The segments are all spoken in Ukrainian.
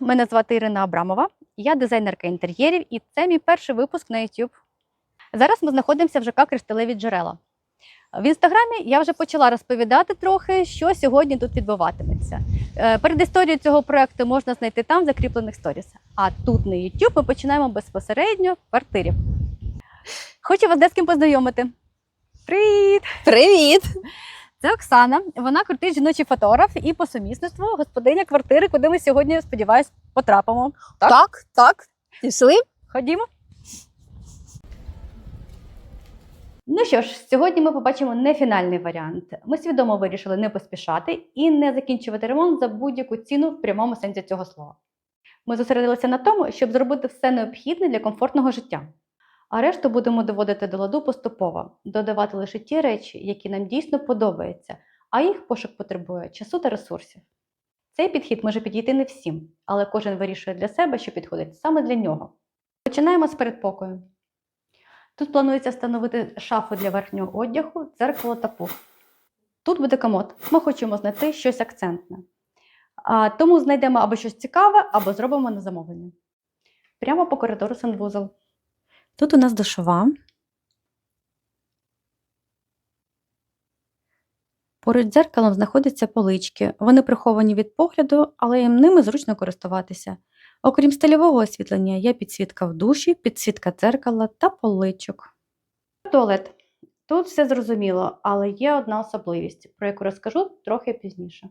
Мене звати Ірина Абрамова. Я дизайнерка інтер'єрів, і це мій перший випуск на YouTube. Зараз ми знаходимося в ЖК Кришталеві джерела. В інстаграмі я вже почала розповідати трохи, що сьогодні тут відбуватиметься. Е, Перед історією цього проекту можна знайти там в закріплених сторіс. А тут на YouTube ми починаємо безпосередньо в квартирі. Хочу вас де з ким познайомити. Привіт! Привіт! Це Оксана. Вона крутий жіночий фотограф і по сумісництву господиня квартири, куди ми сьогодні, сподіваюсь, потрапимо. Так? Так, так. Пішли. Ходімо. Ну що ж, сьогодні ми побачимо не фінальний варіант. Ми свідомо вирішили не поспішати і не закінчувати ремонт за будь-яку ціну в прямому сенсі цього слова. Ми зосередилися на тому, щоб зробити все необхідне для комфортного життя. А решту будемо доводити до ладу поступово, додавати лише ті речі, які нам дійсно подобаються, а їх пошук потребує часу та ресурсів. Цей підхід може підійти не всім, але кожен вирішує для себе, що підходить саме для нього. Починаємо з передпокою. Тут планується встановити шафу для верхнього одягу, дзеркало та пуф. Тут буде комод. Ми хочемо знайти щось акцентне. А, тому знайдемо або щось цікаве, або зробимо на замовлення. Прямо по коридору санвузол. Тут у нас душова. Поруч з дзеркалом знаходяться полички. Вони приховані від погляду, але ними зручно користуватися. Окрім стильового освітлення, є підсвітка в душі, підсвітка дзеркала та поличок. Туалет. Тут все зрозуміло, але є одна особливість, про яку розкажу трохи пізніше.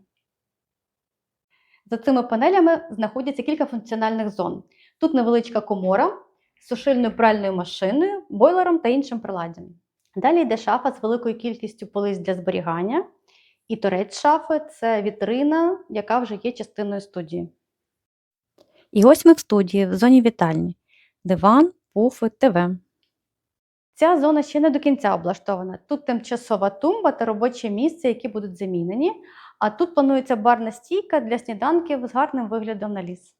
За цими панелями знаходяться кілька функціональних зон. Тут невеличка комора сушильною пральною машиною, бойлером та іншим приладдям. Далі йде шафа з великою кількістю полиць для зберігання, і торець шафи це вітрина, яка вже є частиною студії. І ось ми в студії, в зоні вітальні. Диван, пуфи, ТВ. Ця зона ще не до кінця облаштована. Тут тимчасова тумба та робоче місце, які будуть замінені. А тут планується барна стійка для сніданків з гарним виглядом на ліс.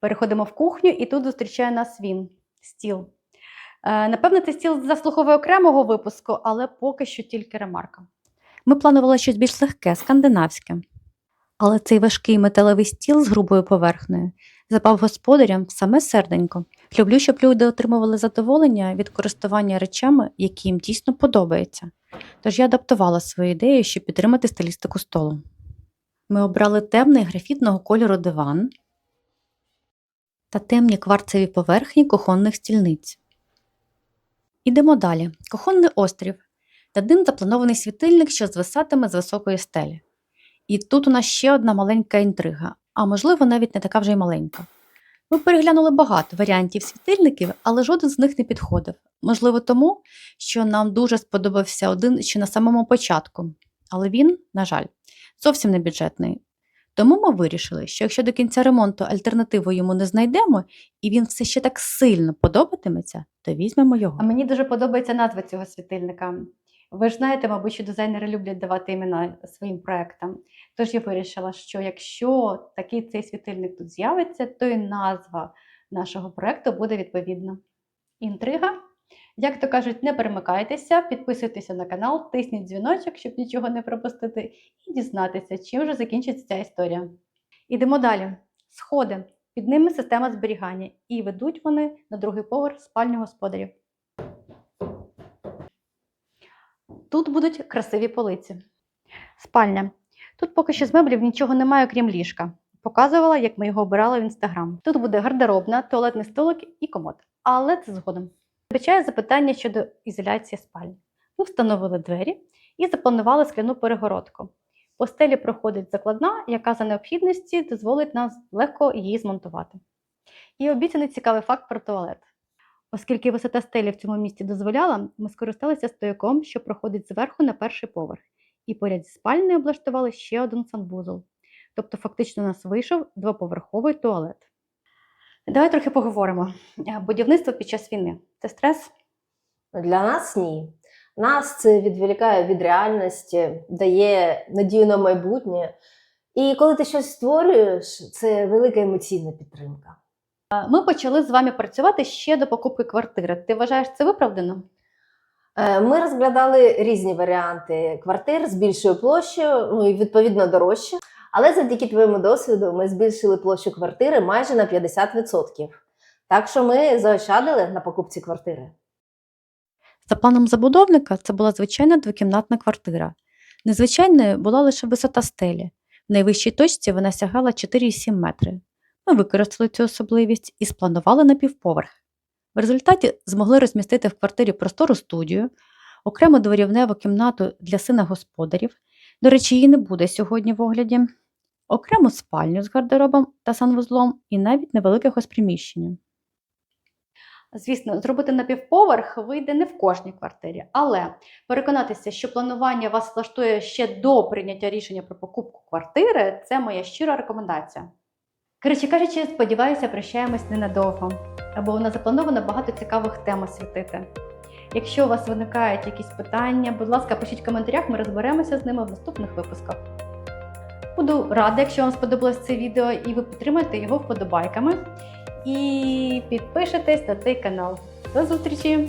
Переходимо в кухню, і тут зустрічає нас він стіл. Е, Напевно, цей стіл заслуговує окремого випуску, але поки що тільки ремарка. Ми планували щось більш легке, скандинавське. Але цей важкий металевий стіл з грубою поверхнею запав господарям в саме серденько. Люблю, щоб люди отримували задоволення від користування речами, які їм дійсно подобаються. Тож я адаптувала свою ідею, щоб підтримати стилістику столу. Ми обрали темний графітного кольору диван та темні кварцеві поверхні кухонних стільниць. Ідемо далі. Кухонний острів. Над ним запланований світильник, що звисатиме з високої стелі. І тут у нас ще одна маленька інтрига, а можливо, навіть не така вже й маленька. Ми переглянули багато варіантів світильників, але жоден з них не підходив. Можливо, тому, що нам дуже сподобався один ще на самому початку. Але він, на жаль, зовсім не бюджетний. Тому ми вирішили, що якщо до кінця ремонту альтернативу йому не знайдемо, і він все ще так сильно подобатиметься, то візьмемо його. А мені дуже подобається назва цього світильника. Ви ж знаєте, мабуть, що дизайнери люблять давати імена своїм проектам. Тож я вирішила, що якщо такий цей світильник тут з'явиться, то і назва нашого проекту буде відповідна. Інтрига. Як то кажуть, не перемикайтеся, підписуйтеся на канал, тисніть дзвіночок, щоб нічого не пропустити, і дізнатися, чим же закінчиться ця історія. Ідемо далі. Сходи. Під ними система зберігання, і ведуть вони на другий поверх спальню господарів. Тут будуть красиві полиці. Спальня. Тут поки що з меблів нічого немає, крім ліжка. Показувала, як ми його обирали в інстаграм. Тут буде гардеробна, туалетний столик і комод. Але це згодом. Звичайно, запитання щодо ізоляції спальні. Ми встановили двері і запланували скляну перегородку. По стелі проходить закладна, яка за необхідності дозволить нам легко її змонтувати. І обіцяний цікавий факт про туалет. Оскільки висота стелі в цьому місці дозволяла, ми скористалися стояком, що проходить зверху на перший поверх, і поряд зі спальнею облаштували ще один санвузол. Тобто, фактично, у нас вийшов двоповерховий туалет. Давай трохи поговоримо. Будівництво під час війни це стрес. Для нас ні. Нас це відволікає від реальності, дає надію на майбутнє. І коли ти щось створюєш, це велика емоційна підтримка. Ми почали з вами працювати ще до покупки квартири. Ти вважаєш це виправдано? Е, Ми розглядали різні варіанти квартир з більшою площею, ну і відповідно дорожче. Але завдяки твоєму досвіду ми збільшили площу квартири майже на 50%. Так що ми заощадили на покупці квартири. За планом забудовника це була звичайна двокімнатна квартира. Незвичайною була лише висота стелі. В найвищій точці вона сягала 4,7 метри. Ми використали цю особливість і спланували на півповерх. В результаті змогли розмістити в квартирі простору студію, окрему дворівневу кімнату для сина господарів. До речі, її не буде сьогодні в огляді, окрему спальню з гардеробом та санвузлом і навіть невелике хозприміщення. Звісно, зробити напівповерх вийде не в кожній квартирі, але переконатися, що планування вас влаштує ще до прийняття рішення про покупку квартири це моя щира рекомендація. Коротше кажучи, сподіваюся, прощаємось ненадовго, бо у нас заплановано багато цікавих тем освітити. Якщо у вас виникають якісь питання, будь ласка, пишіть в коментарях, ми розберемося з ними в наступних випусках. Буду рада, якщо вам сподобалось це відео і ви підтримаєте його вподобайками і підпишетесь на цей канал. До зустрічі!